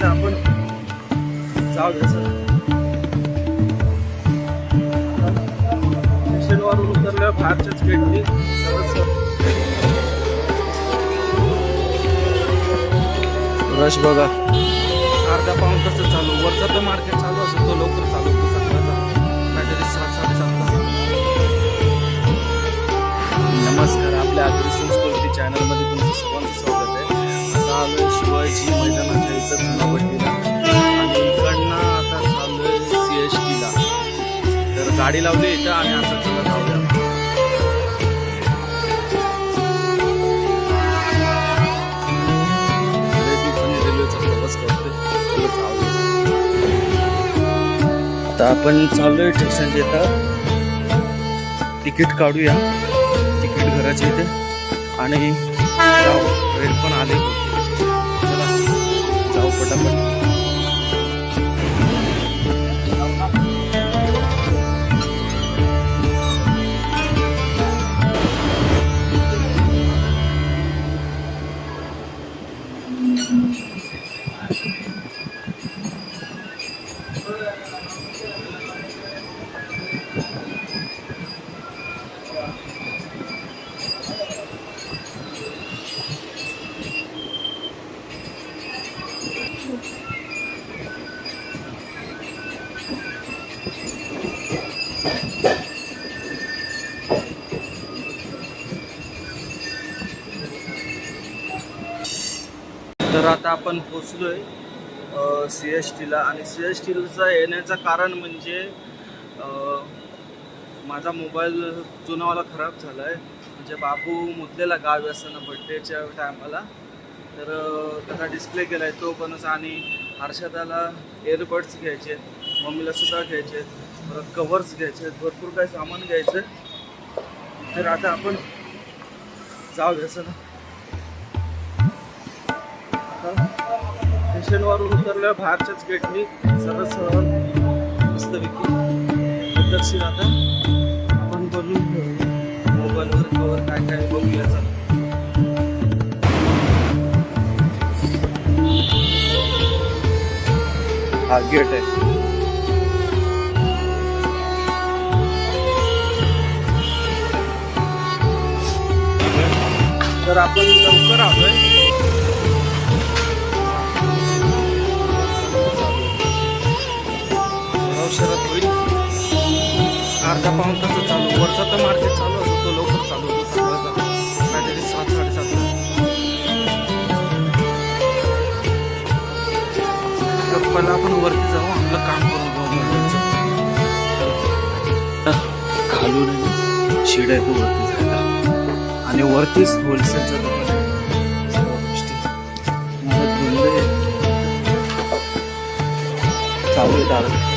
आता आपण जाऊ द्या सर. स्टेशनवरून उतरल्या बाहेरच्याच गेटनी रश बघा. अर्धा पाऊन कसं चालू? वरचा तर मार्केट चालू असतो तो लवकर चालू होतो सकाळचा काहीतरी सात साडेसातला नमस्कार आपल्या आगरी संस्कृती चॅनलमध्ये तुमचं सर्वांचं स्वागत आहे. आलोय शिवाजी मैदानाच्या इथं चुनापट्टीला आणि इकडनं आता चाललोय सी एस टीला तर गाडी लावली इथं आणि आता चला जाऊया. आता आपण चाललोय स्टेशनच्या इथं. तिकीट काढूया. तिकीट घराच्या इथे. आणि जाऊ. पण आले. होते जाऊ पटापट तर आता आपण पोचलोय सी एस टीला आणि सी एस टीला येण्याचं कारण म्हणजे माझा मोबाईल जुनावाला खराब झाला आहे म्हणजे बाबू मुदलेला गावी असताना बड्डेच्या टायमाला तर त्याचा डिस्प्ले केला आहे तो पणच आणि हर्षदाला एअरबड्स घ्यायचे आहेत मम्मीला सुद्धा घ्यायचे आहेत परत कवर्स घ्यायचे आहेत भरपूर काही सामान घ्यायचं. तर आता आपण जाऊ द्यायचं ना स्टेशनवरून उतरल्या बाहेरच्याच गेटनी सरळ सरळ. मस्तपैकी दर्शन आता. आपण बनवून घेऊया मोबाईलवर कवर काय काय बघूया चला. हा गेट आहे. तर आपण लवकर आलोय. शरद होईल. अर्धा पाऊन तास चालू वरचा तर मार्केट चालू असतो तो लवकर चालू होतो सकाळचा. काहीतरी सात साडेसात. तर पहिला आपण वरती जाऊ आपलं काम करून जाऊ खालून शिड आहे तो वरती जायला आणि वरतीच होलसेलचं दुकान आहे. आहे. चालू आहे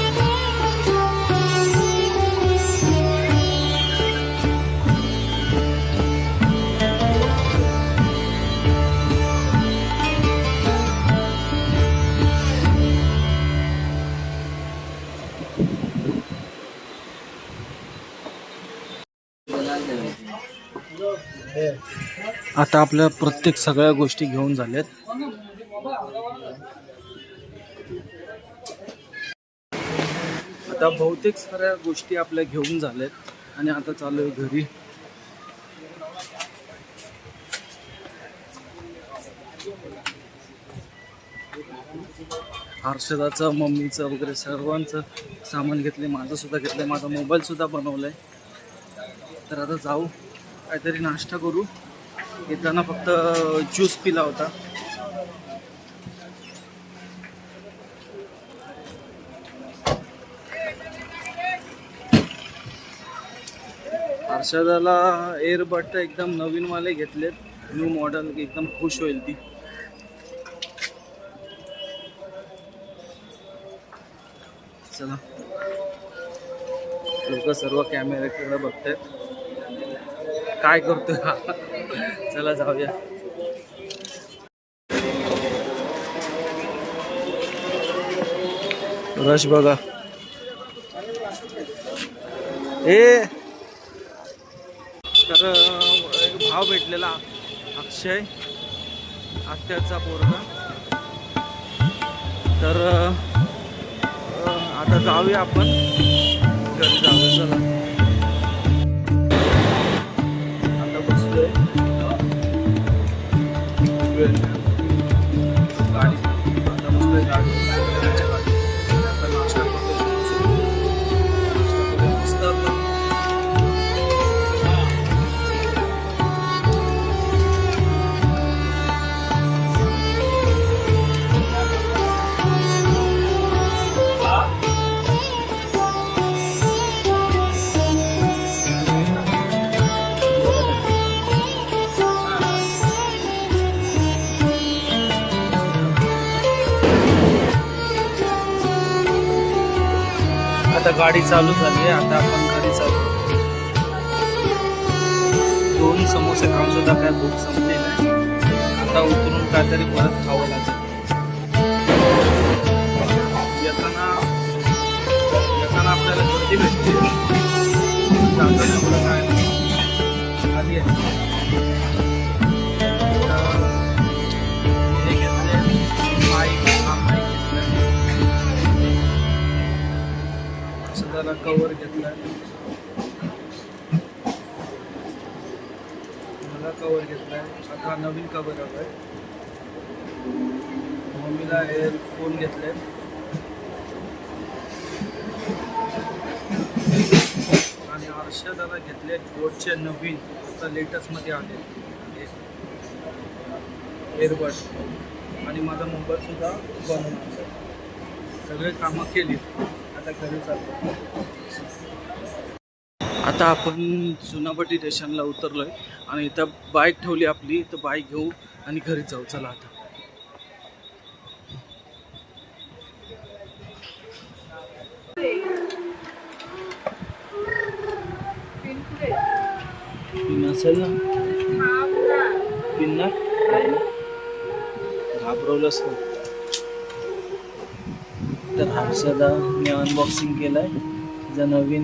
आता आपल्या प्रत्येक सगळ्या गोष्टी घेऊन झाल्यात. आता बहुतेक साऱ्या गोष्टी आपल्या घेऊन झाल्यात आणि आता चालू आहे घरी. हर्षदाचं मम्मीचं वगैरे सर्वांचं सामान घेतले माझं सुद्धा घेतलंय माझा मोबाईल सुद्धा बनवलाय. तर आता जाऊ काहीतरी नाश्ता करू. घेताना फक्त ज्यूस पिला होता. हर्षदाला एअरबड एकदम नवीन वाले घेतलेत. न्यू मॉडेल एकदम खुश होईल ती. चला. लोक सर्व कॅमेऱ्याकडे बघतायत काय करतोय हा? चला जाऊया. रश बघा. ए! तर एक भाव भेटलेला. अक्षय आत्याचा पोरगा. तर आता जाऊया आपण. घरी जाऊया चला. आता गाडी चालू झाली आहे. आता आपण घरी चालू दोन समोसे खाऊन सुद्धा काय भूक संपले नाही. आता उतरून काहीतरी परत खावं लागेल. येताना येताना आपल्याला गर्दी भेटते. आधी असं कवर घेतलाय मला कवर घेतलाय आता नवीन कवर हवाय मम्मीला एअरफोन आहे आणि हर्षदाला घेतले बोटचे नवीन. आता लेटेस्टमध्ये आले. एअरबड आणि माझा मोबाईलसुद्धा बनवला बनवून सगळे कामं केली. आता घरी चाललो आता आपण चुनापटी स्टेशनला उतरलोय आणि इथं बाईक ठेवली आपली तर बाईक घेऊ आणि घरी जाऊ. चला आता. पिन असेल ना? पिन ना? घाबरवलंच ना. तर हर्षदा मी अनबॉक्सिंग केलाय. तिचा नवीन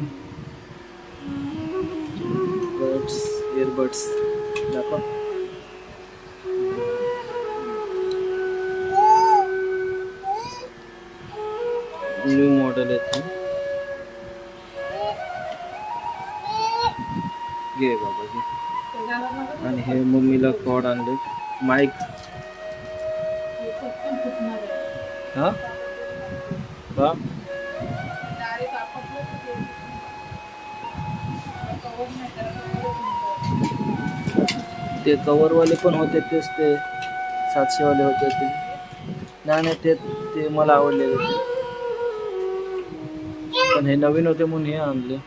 बड्स इयरबड्स दाखवा. न्यू मॉडेल आहे घे बाबा घे. आणि हे मम्मीला कॉड आणले. माईक. हा? का ते कवरवाले पण होते, तेच ते सातशेवाले होते ते. नाही नाही, ते ते मला आवडलेले. पण हे नवीन होते म्हणून हे आणले.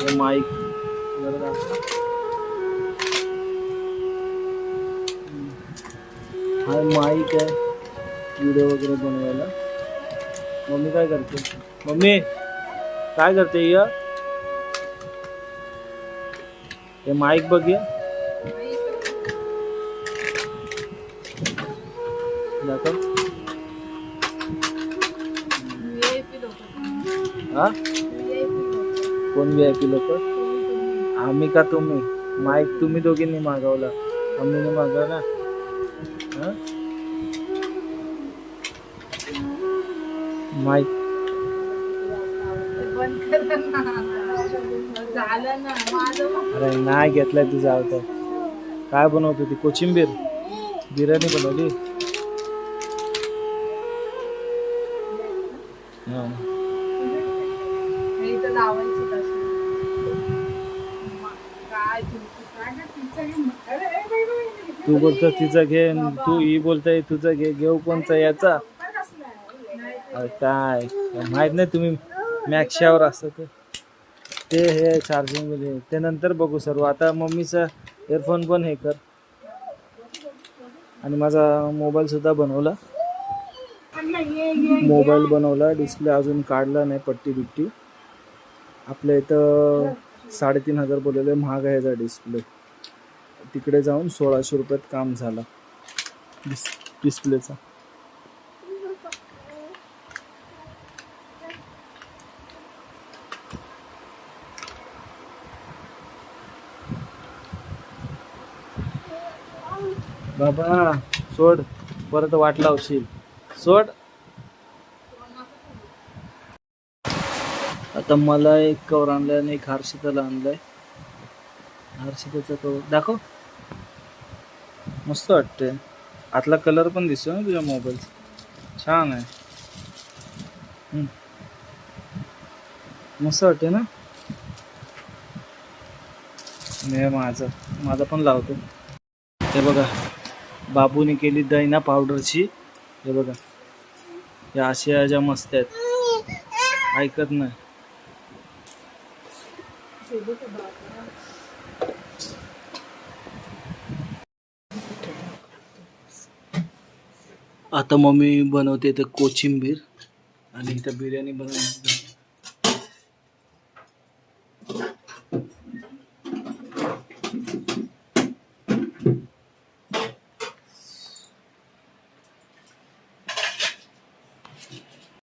हे माईक. हा माईक आहे. व्हिडिओ वगैरे बनवायला. मम्मी काय करते? मम्मी, काय करते या? हे माईक बघूया दाखव. हा? कोण व्ही आय पी लोक? आम्ही का तुम्ही? माईक तुम्ही दोघींनी मागवला. मागवला. हा? माईक. अरे नाही घेतलाय तुझा आवता काय बनवत होती? कोचिंबीर बिर्याणी बनवली? तू बोलतो तिचं घे तू ही बोलताय तुझं घे घेऊ कोणचा याचा काय कसलं आहे? नाही ते- अरे काय? माहीत नाही तुम्ही मॅक्शावर असतं ते. ते हे चार्जिंगमध्ये. ते नंतर बघू सर्व आता मम्मीचा इयरफोन पण हे कर. आणि माझा मोबाईल सुद्धा बनवला. मोबाईल बनवला. डिस्प्ले अजून काढला नाही पट्टी बिट्टी. आपल्या इथं साडेतीन हजार बोललेले महाग आहे याचा डिस्प्ले तिकडे जाऊन सोळाशे रुपयात काम झालं. डिस डिस्प्लेचा बाबा सोड. परत वाट लावशील. सोड. आता मला एक कवर आणलाय आणि एक हर्षिताला आणलाय. हर्षिताचा कवर. दाखव. मस्त वाटतंय. आतला कलर पण दिसतो ना तुझ्या मोबाईल छान आहे. मस्त वाटते ना? मी माझं. माझं पण लावतो. हे बघा. बाबूने केली दैना पावडरची. हे बघा. या अशा ज्या मस्त आहेत. ऐकत नाही. आता मम्मी बनवते तर कोचिंबीर आणि इथं बिर्याणी बनवते.